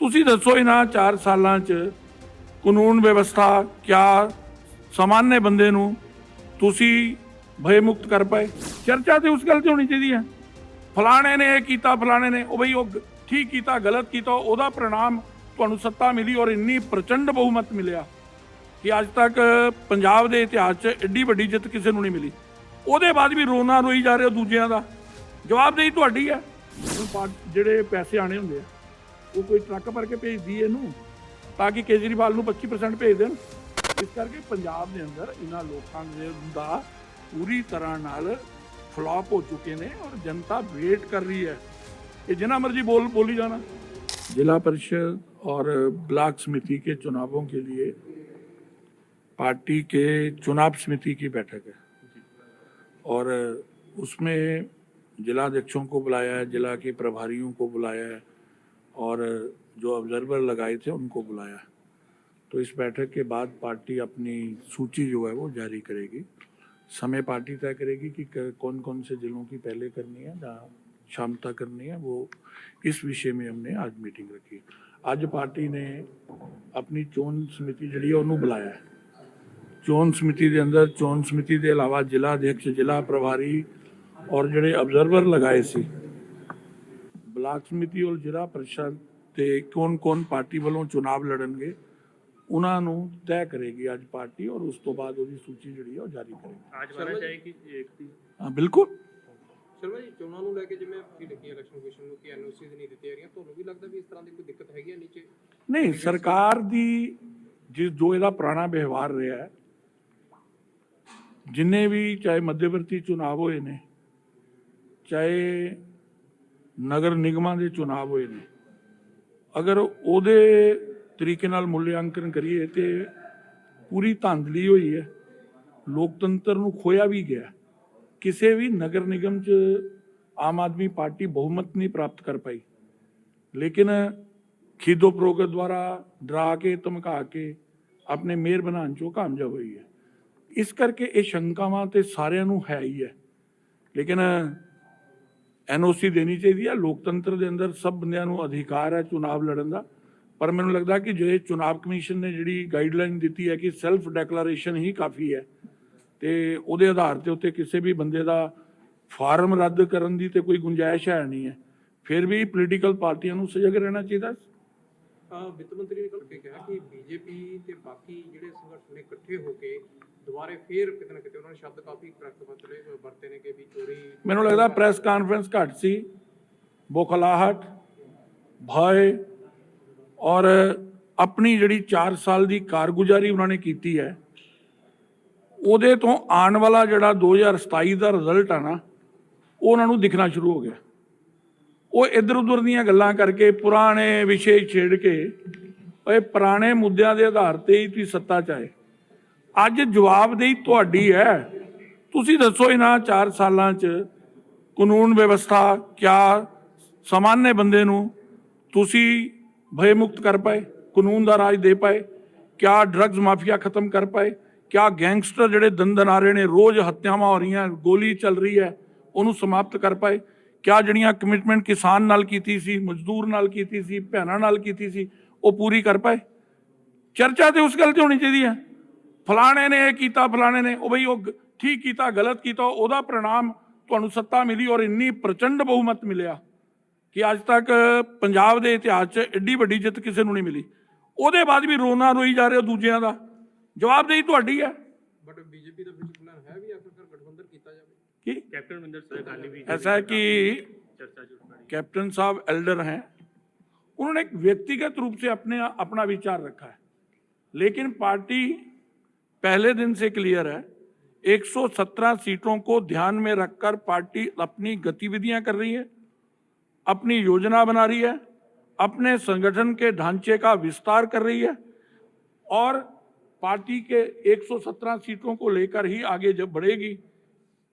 ਤੁਸੀਂ ਦੱਸੋ ਇਹਨਾਂ 4 ਸਾਲਾਂ 'ਚ ਕਾਨੂੰਨ ਵਿਵਸਥਾ ਕਿਆ ਸਾਮਾਨਯ ਬੰਦੇ ਨੂੰ ਤੁਸੀਂ ਭੈ ਮੁਕਤ ਕਰ ਪਾਏ? ਚਰਚਾ ਤੇ ਉਸ ਗੱਲ ਤੇ ਹੋਣੀ ਚਾਹੀਦੀ ਹੈ। ਫਲਾਣੇ ਨੇ ਇਹ ਕੀਤਾ, ਫਲਾਣੇ ਨੇ, ਉਹ ਬਈ ਉਹ ਠੀਕ ਕੀਤਾ, ਗਲਤ ਕੀਤਾ, ਉਹਦਾ ਪ੍ਰਣਾਮ ਤੁਹਾਨੂੰ ਸੱਤਾ ਮਿਲੀ ਔਰ ਇੰਨੀ ਪ੍ਰਚੰਡ ਬਹੁਮਤ ਮਿਲਿਆ ਕਿ ਅੱਜ ਤੱਕ ਪੰਜਾਬ ਦੇ ਇਤਿਹਾਸ 'ਚ ਐਡੀ ਵੱਡੀ ਜਿੱਤ ਕਿਸੇ ਨੂੰ ਨਹੀਂ ਮਿਲੀ। ਉਹਦੇ ਬਾਅਦ ਵੀ ਰੋਣਾ ਰੋਈ ਜਾ ਰਹੇ ਹੋ ਦੂਜਿਆਂ ਦਾ। ਜਵਾਬਦੇਹੀ ਤੁਹਾਡੀ ਹੈ। ਜਿਹੜੇ ਪੈਸੇ ਆਣੇ ਹੁੰਦੇ ਆ। वो कोई ट्रक भर के भेज दी इनू ताकि केजरीवाल को पच्ची प्रसेंट भेज दे इस करके पंजाब के अंदर इन्हों पूरी तरह न फ्लॉप हो चुके हैं और जनता वेट कर रही है। कि जिन्ना मर्ज़ी बोल, बोली जाना। जिला परिषद और ब्लॉक समिति के चुनावों के लिए पार्टी के चुनाव समिति की बैठक है। और उसमें जिला अध्यक्षों को बुलाया है, जिला के प्रभारियों को बुलाया है और जो ऑब्जर्वर लगाए थे उनको बुलाया है तो इस बैठक के बाद पार्टी अपनी सूची जो है वो जारी करेगी समय पार्टी तय करेगी कि क- कौन कौन से जिलों की पहले करनी है जहाँ क्षमता करनी है वो इस विषय में हमने आज मीटिंग रखी ਅੱਜ ਪਾਰਟੀ ਨੇ ਆਪਣੀ ਚੋਣ ਸਮਿਤੀ ਜਿਹੜੀ ਹੈ ਉਹਨੂੰ ਬੁਲਾਇਆ ਹੈ ਚੋਣ ਸਮਿਤੀ ਦੇ ਅੰਦਰ ਚੋਣ ਸਮਿਤੀ ਦੇ ਇਲਾਵਾ ਜ਼ਿਲ੍ਹਾ ਅਧਿਕਸ਼ ਜ਼ਿਲ੍ਹਾ ਪ੍ਰਭਾਰੀ ਔਰ ਜਿਹੜੇ ਅਬਜ਼ਰਵਰ ਲਗਾਏ ਸੀ ਬਲਾਕ ਸਮਿਤੀ ਔਰ ਜ਼ਿਲ੍ਹਾ ਪਰਿਸ਼ਦ ਤੇ ਕੌਣ-ਕੌਣ ਪਾਰਟੀ ਵੱਲੋਂ ਚੁਣਾਵ ਲੜਨਗੇ ਉਹਨਾਂ ਨੂੰ ਤੈਅ ਕਰੇਗੀ ਅੱਜ ਪਾਰਟੀ ਔਰ ਉਸ ਤੋਂ ਬਾਅਦ ਉਹਦੀ ਸੂਚੀ ਜਿਹੜੀ ਹੈ ਉਹ ਜਾਰੀ ਕਰੇਗੀ। ਅੱਜ ਬਣਾ ਚਾਹੀਏ ਕਿ ਇੱਕ ਦੀ। ਹਾਂ ਬਿਲਕੁਲ। ਸ਼ਰਮਾ ਜੀ ਚੋਣਾਂ ਨੂੰ ਲੈ ਕੇ ਜਿਵੇਂ ਕੀ ਲੱਗੀ ਇਲੈਕਸ਼ਨ ਕਮਿਸ਼ਨ ਨੂੰ ਕਿ ਐਨਓਸੀ ਨਹੀਂ ਦਿੱਤੀ ਜਾ ਰਹੀਆਂ ਤੁਹਾਨੂੰ ਵੀ ਲੱਗਦਾ ਵੀ ਇਸ ਤਰ੍ਹਾਂ ਦੀ ਕੋਈ ਦਿੱਕਤ ਹੈਗੀ ਹੈ ਨੀਚੇ? ਨਹੀਂ ਸਰਕਾਰ ਦੀ ਜਿਸ ਜੋ ਇਹਦਾ ਪੁਰਾਣਾ ਵਿਵਹਾਰ ਰਿਹਾ ਹੈ ਜਿੰਨੇ ਵੀ ਚਾਹੇ ਮੱਧਵਰਤੀ ਚੁਣਾਵ ਹੋਏ ਨੇ ਚਾਹੇ ਨਗਰ ਨਿਗਮਾਂ ਦੇ ਚੁਣਾਵ ਹੋਏ ਨੇ। ਅਗਰ ਉਹਦੇ ਤਰੀਕੇ ਨਾਲ ਮੁੱਲਿਆਂਕਨ ਕਰੀਏ ਤੇ ਪੂਰੀ ਧਾਂਦਲੀ ਹੋਈ ਹੈ। ਲੋਕਤੰਤਰ ਨੂੰ ਖੋਇਆ ਵੀ ਗਿਆ। ਕਿਸੇ ਵੀ ਨਗਰ ਨਿਗਮ 'ਚ ਆਮ ਆਦਮੀ ਪਾਰਟੀ ਬਹੁਮਤ ਨਹੀਂ ਪ੍ਰਾਪਤ ਕਰ ਪਾਈ। ਲੇਕਿਨ ਖੀਦੋ ਪ੍ਰੋਗਤ ਦੁਆਰਾ ਡਰਾ ਕੇ, ਧਮਕਾ ਕੇ ਆਪਣੇ ਮੇਅਰ ਬਣਾਉਣ ਚੋਂ ਕਾਮਯਾਬ ਹੋਈ ਹੈ। ਇਸ ਕਰਕੇ ਇਹ ਸ਼ੰਕਾਵਾਂ ਤੇ ਸਾਰਿਆਂ ਨੂੰ ਹੈ ਹੀ ਹੈ। ਲੇਕਿਨ ਐਨਓਸੀ ਦੇਣੀ ਚਾਹੀਦੀ ਹੈ ਲੋਕਤੰਤਰ ਦੇ ਅੰਦਰ ਸਭ ਬੰਦਿਆਂ ਨੂੰ ਅਧਿਕਾਰ ਹੈ ਚੁਣਾਵ ਲੜਨ ਦਾ। ਪਰ ਮੈਨੂੰ ਲੱਗਦਾ ਕਿ ਜੇ ਚੁਣਾਵ ਕਮਿਸ਼ਨ ਨੇ ਜਿਹੜੀ ਗਾਈਡਲਾਈਨ ਦਿੱਤੀ ਹੈ ਕਿ ਸੈਲਫ ਡੈਕਲੇਰੇਸ਼ਨ ਹੀ ਕਾਫੀ ਹੈ ਤੇ ਉਹਦੇ ਆਧਾਰ ਤੇ ਉੱਤੇ ਕਿਸੇ ਵੀ ਬੰਦੇ ਦਾ ਫਾਰਮ ਰੱਦ ਕਰਨ ਦੀ ਤੇ ਕੋਈ ਗੁੰਜਾਇਸ਼ ਹੈ ਨਹੀਂ ਹੈ। ਫਿਰ ਵੀ ਪੋਲੀਟੀਕਲ ਪਾਰਟੀਆਂ ਨੂੰ ਸਜਗ ਰਹਿਣਾ ਚਾਹੀਦਾ। ਵਿੱਤ ਮੰਤਰੀ ਨੇ ਕੱਲ੍ਹ ਇਹ ਕਿਹਾ ਕਿ ਬੀਜੇਪੀ ਤੇ ਬਾਕੀ ਜਿਹੜੇ ਸੰਗਠਨ ਨੇ ਇਕੱਠੇ ਹੋ ਕੇ ਦੁਬਾਰੇ ਫੇਰ ਕਿਤੇ ਨਾ ਕਿਤੇ ਉਹਨਾਂ ਨੇ ਸ਼ਬਦ ਕਾਫੀ ਕਰੈਕਟ ਵਰਤੇ ਵਰਤੇ ਨੇ ਕਿ ਵੀ ਚੋਰੀ ਮੈਨੂੰ ਲੱਗਦਾ ਪ੍ਰੈਸ ਕਾਨਫਰੰਸ ਘੱਟ ਸੀ, ਬੋਖਲਾਹਟ ਭय ਔਰ ਆਪਣੀ ਜਿਹੜੀ 4 ਸਾਲ ਦੀ ਕਾਰਗੁਜ਼ਾਰੀ ਉਹਨਾਂ ਨੇ ਕੀਤੀ ਹੈ, ਉਹਦੇ ਤੋਂ ਆਉਣ ਵਾਲਾ ਜਿਹੜਾ 2027 ਦਾ ਰਿਜ਼ਲਟ ਆ ਨਾ ਉਹਨਾਂ ਨੂੰ ਦਿਖਣਾ ਸ਼ੁਰੂ ਹੋ ਗਿਆ। ਉਹ ਇੱਧਰ ਉੱਧਰ ਦੀਆਂ ਗੱਲਾਂ ਕਰਕੇ ਪੁਰਾਣੇ ਵਿਸ਼ੇ ਛੇੜ ਕੇ, ਓਏ ਪੁਰਾਣੇ ਮੁੱਦਿਆਂ ਦੇ ਆਧਾਰ ਤੇ ਹੀ ਤੁਸੀਂ ਸੱਤਾ ਚ ਆਏ। ਅੱਜ ਜਵਾਬਦੇਹੀ ਤੁਹਾਡੀ ਹੈ। ਤੁਸੀਂ ਦੱਸੋ ਇਹਨਾਂ 4 ਸਾਲਾਂ 'ਚ ਕਾਨੂੰਨ ਵਿਵਸਥਾ ਕਿਆ ਸਾਮਾਨਯ ਬੰਦੇ ਨੂੰ ਤੁਸੀਂ ਭੈ ਮੁਕਤ ਕਰ ਪਾਏ, ਕਾਨੂੰਨ ਦਾ ਰਾਜ ਦੇ ਪਾਏ, ਕਿਆ ਡਰੱਗਸ ਮਾਫੀਆ ਖਤਮ ਕਰ ਪਾਏ, ਕਿਆ ਗੈਂਗਸਟਰ ਜਿਹੜੇ ਦੰਦਨ ਆ ਰਹੇ ਨੇ, ਰੋਜ਼ ਹੱਤਿਆਵਾਂ ਹੋ ਰਹੀਆਂ, ਗੋਲੀ ਚੱਲ ਰਹੀ ਹੈ, ਉਹਨੂੰ ਸਮਾਪਤ ਕਰ ਪਾਏ। ਕਿਆ ਜਿਹੜੀਆਂ ਕਮਿਟਮੈਂਟ ਕਿਸਾਨ ਨਾਲ ਕੀਤੀ ਸੀ, ਮਜ਼ਦੂਰ ਨਾਲ ਕੀਤੀ ਸੀ, ਭੈਣਾਂ ਨਾਲ ਕੀਤੀ ਸੀ, ਉਹ ਪੂਰੀ ਕਰ ਪਾਏ? ਚਰਚਾ ਤੇ ਉਸ ਗੱਲ ਤੇ ਹੋਣੀ ਚਾਹੀਦੀ ਹੈ। ਫਲਾਣੇ ਨੇ ਇਹ ਕੀਤਾ, ਫਲਾਣੇ ਨੇ, ਉਹ ਬਈ ਉਹ ਠੀਕ ਕੀਤਾ, ਗਲਤ ਕੀਤਾ, ਉਹਦਾ ਪ੍ਰਣਾਮ ਤੁਹਾਨੂੰ ਸੱਤਾ ਮਿਲੀ ਔਰ ਇੰਨੀ ਪ੍ਰਚੰਡ ਬਹੁਮਤ ਮਿਲਿਆ ਕਿ ਅੱਜ ਤੱਕ ਪੰਜਾਬ ਦੇ ਇਤਿਹਾਸ 'ਚ ਐਡੀ ਵੱਡੀ ਜਿੱਤ ਕਿਸੇ ਨੂੰ ਨਹੀਂ ਮਿਲੀ। ਉਹਦੇ ਬਾਅਦ ਵੀ ਰੋਣਾ ਰੋਈ ਜਾ ਰਹੇ ਹੋ ਦੂਜਿਆਂ ਦਾ। ਜਵਾਬਦੇਹੀ ਤੁਹਾਡੀ ਹੈ। ਬਟ ਬੀਜੇਪੀ ਦਾ ऐसा है कि कैप्टन साहब एल्डर हैं। उन्होंने एक व्यक्तिगत रूप से अपने अपना विचार रखा है। लेकिन पार्टी पहले दिन से क्लियर है। 117 सीटों को ध्यान में रखकर पार्टी अपनी गतिविधियाँ कर रही है। अपनी योजना बना रही है। अपने संगठन के ढांचे का विस्तार कर रही है। और पार्टी के 117 सीटों को लेकर ही आगे जब बढ़ेगी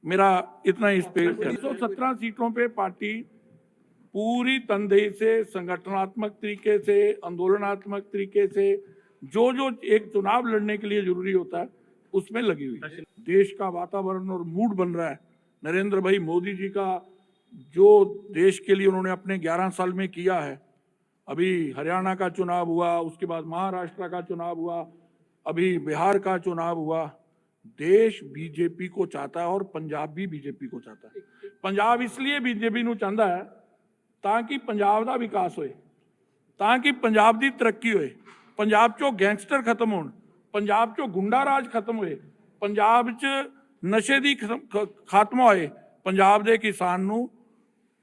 मेरा इतना इस पे 117 सीटों पे पार्टी पूरी तनदेही से, संगठनात्मक तरीके से, आंदोलनात्मक तरीके से जो जो एक चुनाव लड़ने के लिए ज़रूरी होता है, उसमें लगी हुई देश का वातावरण और मूड बन रहा है। नरेंद्र भाई मोदी जी का जो देश के लिए उन्होंने अपने 11 साल में किया है, अभी हरियाणा का चुनाव हुआ, उसके बाद महाराष्ट्र का चुनाव हुआ, अभी बिहार का चुनाव हुआ ਦੇਸ਼ ਬੀਜੇਪੀ ਕੋ ਚਾਹਤਾ ਹੈ ਔਰ ਪੰਜਾਬ ਵੀ ਬੀਜੇਪੀ ਕੋ ਚਾਹਤਾ ਹੈ ਪੰਜਾਬ ਇਸ ਲਈ ਬੀਜੇਪੀ ਨੂੰ ਚਾਹੁੰਦਾ ਹੈ ਤਾਂ ਕਿ ਪੰਜਾਬ ਦਾ ਵਿਕਾਸ ਹੋਏ ਤਾਂ ਕਿ ਪੰਜਾਬ ਦੀ ਤਰੱਕੀ ਹੋਏ ਪੰਜਾਬ 'ਚੋਂ ਗੈਂਗਸਟਰ ਖਤਮ ਹੋਣ ਪੰਜਾਬ 'ਚੋਂ ਗੁੰਡਾ ਰਾਜ ਖਤਮ ਹੋਏ ਪੰਜਾਬ 'ਚ ਨਸ਼ੇ ਦੀ ਖਾਤਮਾ ਹੋਏ ਪੰਜਾਬ ਦੇ ਕਿਸਾਨ ਨੂੰ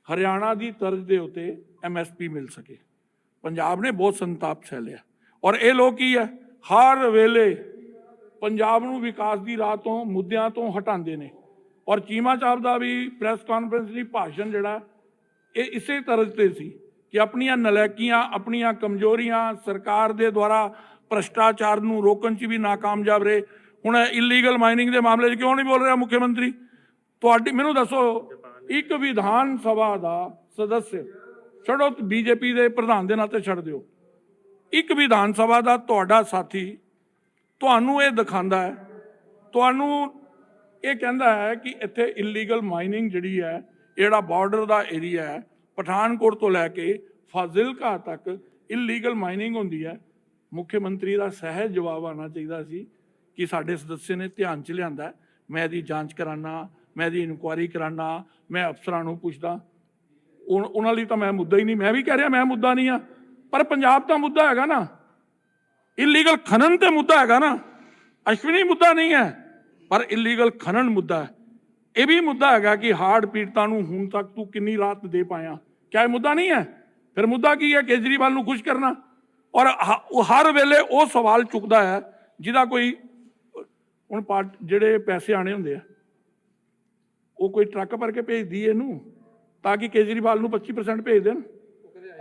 ਹਰਿਆਣਾ ਦੀ ਤਰਜ਼ ਦੇ ਉਤੇ ਐਮਐਸਪੀ ਮਿਲ ਸਕੇ ਪੰਜਾਬ ਨੇ ਬਹੁਤ ਸੰਤਾਪ ਸਹਿ ਲਿਆ ਔਰ ਇਹ ਲੋਕ ਕੀ ਹੈ ਹਰ ਵੇਲੇ ਪੰਜਾਬ ਨੂੰ ਵਿਕਾਸ ਦੀ ਰਾਹ ਤੋਂ, ਮੁੱਦਿਆਂ ਤੋਂ ਹਟਾਉਂਦੇ ਨੇ। ਔਰ ਚੀਮਾ ਸਾਹਿਬ ਦਾ ਵੀ ਪ੍ਰੈਸ ਕਾਨਫਰੰਸ ਦੀ ਭਾਸ਼ਣ ਜਿਹੜਾ, ਇਹ ਇਸੇ ਤਰ੍ਹਾਂ ਤੇ ਸੀ ਕਿ ਆਪਣੀਆਂ ਨਲਾਇਕੀਆਂ ਆਪਣੀਆਂ ਕਮਜ਼ੋਰੀਆਂ ਸਰਕਾਰ ਦੇ ਦੁਆਰਾ ਭ੍ਰਸ਼ਟਾਚਾਰ ਨੂੰ ਰੋਕਣ 'ਚ ਵੀ ਨਾਕਾਮਯਾਬ ਰਹੇ। ਹੁਣ ਇਲੀਗਲ ਮਾਈਨਿੰਗ ਦੇ ਮਾਮਲੇ 'ਚ ਕਿਉਂ ਨਹੀਂ ਬੋਲ ਰਿਹਾ ਮੁੱਖ ਮੰਤਰੀ? ਤੁਹਾਡੀ, ਮੈਨੂੰ ਦੱਸੋ, ਇੱਕ ਵਿਧਾਨ ਸਭਾ ਦਾ ਸਦੱਸ, ਛੱਡੋ, ਬੀਜੇਪੀ ਦੇ ਪ੍ਰਧਾਨ ਦੇ ਨਾਤੇ ਛੱਡ ਦਿਓ। ਇੱਕ ਵਿਧਾਨ ਸਭਾ ਦਾ ਤੁਹਾਡਾ ਸਾਥੀ ਤੁਹਾਨੂੰ ਇਹ ਦਿਖਾਉਂਦਾ ਹੈ, ਤੁਹਾਨੂੰ ਇਹ ਕਹਿੰਦਾ ਹੈ ਕਿ ਇੱਥੇ ਇਲੀਗਲ ਮਾਈਨਿੰਗ ਜਿਹੜੀ ਹੈ, ਜਿਹੜਾ ਬਾਰਡਰ ਦਾ ਏਰੀਆ ਹੈ, ਪਠਾਨਕੋਟ ਤੋਂ ਲੈ ਕੇ ਫਾਜ਼ਿਲਕਾ ਤੱਕ ਇਲੀਗਲ ਮਾਈਨਿੰਗ ਹੁੰਦੀ ਹੈ। ਮੁੱਖ ਮੰਤਰੀ ਦਾ ਸਹਿਜ ਜਵਾਬ ਆਉਣਾ ਚਾਹੀਦਾ ਸੀ ਕਿ ਸਾਡੇ ਸਦੱਸਿਆ ਨੇ ਧਿਆਨ ਚ ਲਿਆਂਦਾ ਮੈਂ ਇਹਦੀ ਜਾਂਚ ਕਰਾਨਾ, ਮੈਂ ਇਹਦੀ ਇਨਕੁਆਇਰੀ ਕਰਾਨਾ, ਮੈਂ ਅਫਸਰਾਂ ਨੂੰ ਪੁੱਛਦਾ। ਉਨ- ਉਹਨਾਂ ਲਈ ਤਾਂ ਮੈਂ ਮੁੱਦਾ ਹੀ ਨਹੀਂ, ਮੈਂ ਵੀ ਕਹਿ ਰਿਹਾ ਮੈਂ ਮੁੱਦਾ ਨਹੀਂ ਆ ਪਰ ਪੰਜਾਬ ਤਾਂ ਮੁੱਦਾ ਹੈਗਾ ਨਾ। ਇਲੀਗਲ ਖਨਨ ਤੇ ਮੁੱਦਾ ਹੈਗਾ ਨਾ। ਅਸ਼ਵਨੀ ਮੁੱਦਾ ਨਹੀਂ ਹੈ, ਪਰ ਇਲੀਗਲ ਖਨਨ ਮੁੱਦਾ ਹੈ। ਇਹ ਵੀ ਮੁੱਦਾ ਹੈਗਾ ਕਿ ਹਾਰਡ ਪੀੜਤਾਂ ਨੂੰ ਹੁਣ ਤੱਕ ਤੂੰ ਕਿੰਨੀ ਰਾਤ ਦੇ ਪਾਇਆ। ਕਿਆ ਇਹ ਮੁੱਦਾ ਨਹੀਂ ਹੈ? ਫਿਰ ਮੁੱਦਾ ਕੀ ਹੈ? ਕੇਜਰੀਵਾਲ ਨੂੰ ਖੁਸ਼ ਕਰਨਾ। ਔਰ ਹਰ ਵੇਲੇ ਉਹ ਸਵਾਲ ਚੁੱਕਦਾ ਹੈ, ਜਿਹਦਾ ਕੋਈ, ਹੁਣ ਪਾਰਟ, ਜਿਹੜੇ ਪੈਸੇ ਆਣੇ ਹੁੰਦੇ ਆ, ਉਹ ਕੋਈ ਟਰੱਕ ਭਰ ਕੇ ਭੇਜਦੀ ਇਹਨੂੰ, ਤਾਂ ਕਿ ਕੇਜਰੀਵਾਲ ਨੂੰ 25% ਭੇਜ ਦੇਣ।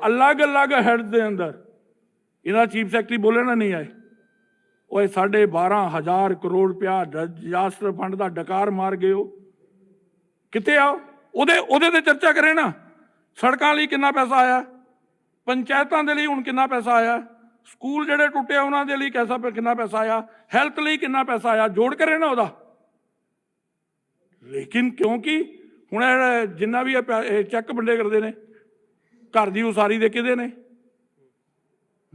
ਅਲੱਗ-ਅਲੱਗ ਹੈਡ ਦੇ ਅੰਦਰ। ਇਹਦਾ ਚੀਫ ਸੈਕਟਰੀ ਬੋਲੇ ਨਾ ਨਹੀਂ ਆਏ। ਓਏ ਸਾਢੇ 12000 ਕਰੋੜ ਰੁਪਇਆ ਡਿਜ਼ਾਸਟਰ ਫੰਡ ਦਾ ਡਕਾਰ ਮਾਰ ਗਏ ਹੋ। ਕਿੱਥੇ ਆਓ ਉਹਦੇ ਉਹਦੇ ਤੇ ਚਰਚਾ ਕਰੇ ਨਾ। ਸੜਕਾਂ ਲਈ ਕਿੰਨਾ ਪੈਸਾ ਆਇਆ? ਪੰਚਾਇਤਾਂ ਦੇ ਲਈ ਹੁਣ ਕਿੰਨਾ ਪੈਸਾ ਆਇਆ? ਸਕੂਲ ਜਿਹੜੇ ਟੁੱਟੇ ਆ, ਉਹਨਾਂ ਦੇ ਲਈ ਕੈਸਾ ਕਿੰਨਾ ਪੈਸਾ ਆਇਆ? ਹੈਲਥ ਲਈ ਕਿੰਨਾ ਪੈਸਾ ਆਇਆ? ਜੋੜ ਕਰੇ ਨਾ ਉਹਦਾ। ਲੇਕਿਨ ਕਿਉਂਕਿ ਹੁਣ ਜਿੰਨਾ ਵੀ ਇਹ ਪੈ- ਇਹ ਚੈੱਕ ਵੰਡੇ ਕਰਦੇ ਨੇ, ਘਰ ਦੀ ਉਸਾਰੀ ਦੇ ਕਿਹਦੇ ਨੇ।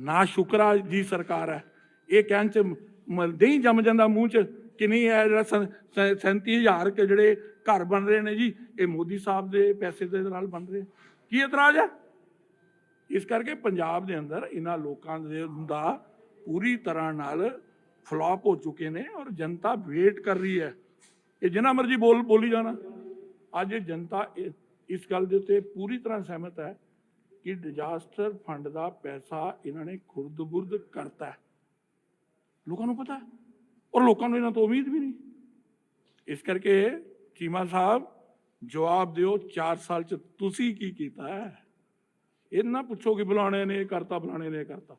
ਨਾ ਸ਼ੁਕਰਾ ਦੀ ਸਰਕਾਰ ਹੈ। ਇਹ ਕਹਿਣ ਚ ਮ- ਨਹੀਂ ਜੰਮ ਜਾਂਦਾ ਮੂੰਹ ਚ ਕਿ ਨਹੀਂ ਇਹ ਜਿਹੜਾ 37000 ਕੇ ਜਿਹੜੇ ਘਰ ਬਣ ਰਹੇ ਨੇ ਜੀ, ਇਹ ਮੋਦੀ ਸਾਹਿਬ ਦੇ ਪੈਸੇ ਦੇ ਨਾਲ ਬਣ ਰਹੇ। ਕੀ ਇਤਰਾਜ਼ ਹੈ? ਇਸ ਕਰਕੇ ਪੰਜਾਬ ਦੇ ਅੰਦਰ ਇਹਨਾਂ ਲੋਕਾਂ ਦੇ ਦਾ ਪੂਰੀ ਤਰ੍ਹਾਂ ਨਾਲ ਫਲॉप ਹੋ ਚੁੱਕੇ ਨੇ ਔਰ ਜਨਤਾ ਵੇਟ ਕਰ ਰਹੀ ਹੈ। ਇਹ ਜਿੰਨਾ ਮਰਜ਼ੀ ਬੋਲ ਬੋਲੀ ਜਾਣਾ। ਅੱਜ ਜਨਤਾ ਇਹ- ਇਸ ਗੱਲ ਦੇ ਉੱਤੇ ਪੂਰੀ ਤਰ੍ਹਾਂ ਸਹਿਮਤ ਹੈ ਕਿ ਡਿਜ਼ਾਸਟਰ ਫੰਡ ਦਾ ਪੈਸਾ ਇਹਨਾਂ ਨੇ ਖੁਰਦ-ਬੁਰਦ ਕਰਤਾ ਲੋਕਾਂ ਨੂੰ ਪਤਾ ਔਰ ਲੋਕਾਂ ਨੂੰ ਇਹਨਾਂ ਤੋਂ ਉਮੀਦ ਵੀ ਨਹੀਂ। ਇਸ ਕਰਕੇ ਚੀਮਾ ਸਾਹਿਬ, ਜਵਾਬ ਦਿਓ 4 ਸਾਲ ਚ ਤੁਸੀਂ ਕੀ ਕੀਤਾ ਹੈ। ਇਹ ਨਾ ਪੁੱਛੋ ਕਿ ਬੁਲਾਣੇ ਨੇ ਕਰਤਾ ਬੁਲਾਣੇ ਨੇ ਇਹ ਕਰਤਾ।